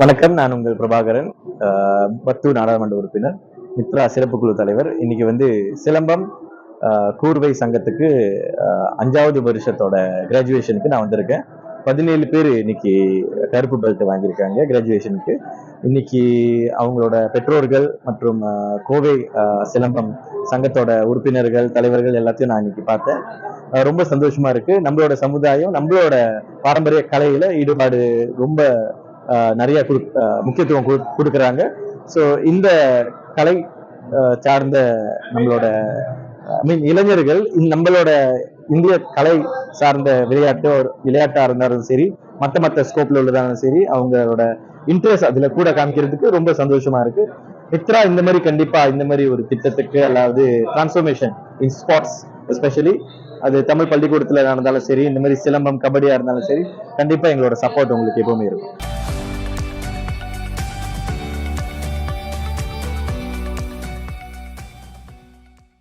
வணக்கம் நான் உங்கள் பிரபாகரன். பத்து நாடாளுமன்ற உறுப்பினர் மித்ரா சிறப்பு குழு தலைவர். இன்னைக்கு வந்து சிலம்பம் கூர்வை சங்கத்துக்கு அஞ்சாவது வருஷத்தோட கிராஜுவேஷனுக்கு நான் வந்திருக்கேன். பதினேழு பேர் இன்னைக்கு கருப்பு பெல்ட் வாங்கியிருக்காங்க கிராஜுவேஷனுக்கு இன்னைக்கு அவங்களோட பெற்றோர்கள் மற்றும் கோவை சிலம்பம் சங்கத்தோட உறுப்பினர்கள் தலைவர்கள் எல்லாத்தையும் நான் இன்னைக்கு பார்த்தேன். ரொம்ப சந்தோஷமா இருக்கு. நம்மளோட சமுதாயம் நம்மளோட பாரம்பரிய கலையில ஈடுபாடு ரொம்ப நிறைய முக்கியத்துவம் கொடுக்குறாங்க. ஸோ இந்த கலை சார்ந்த நம்மளோட ஐ மீன் இளைஞர்கள் நம்மளோட இந்திய கலை சார்ந்த விளையாட்டு ஒரு இருந்தாலும் சரி மற்ற மற்ற ஸ்கோப்ல உள்ளதாலும் சரி அவங்களோட இன்ட்ரெஸ்ட் அதில் கூட காமிக்கிறதுக்கு ரொம்ப சந்தோஷமா இருக்கு. மித்ரா இந்த மாதிரி கண்டிப்பா இந்த மாதிரி ஒரு திட்டத்துக்கு அதாவது டிரான்ஸ்ஃபர்மேஷன் இன் ஸ்போர்ட்ஸ் எஸ்பெஷலி அது தமிழ் பள்ளிக்கூடத்தில் நடந்தாலும் சரி இந்த மாதிரி சிலம்பம் கபடியா இருந்தாலும் சரி கண்டிப்பா எங்களோட சப்போர்ட் உங்களுக்கு எப்பவுமே இருக்கும்.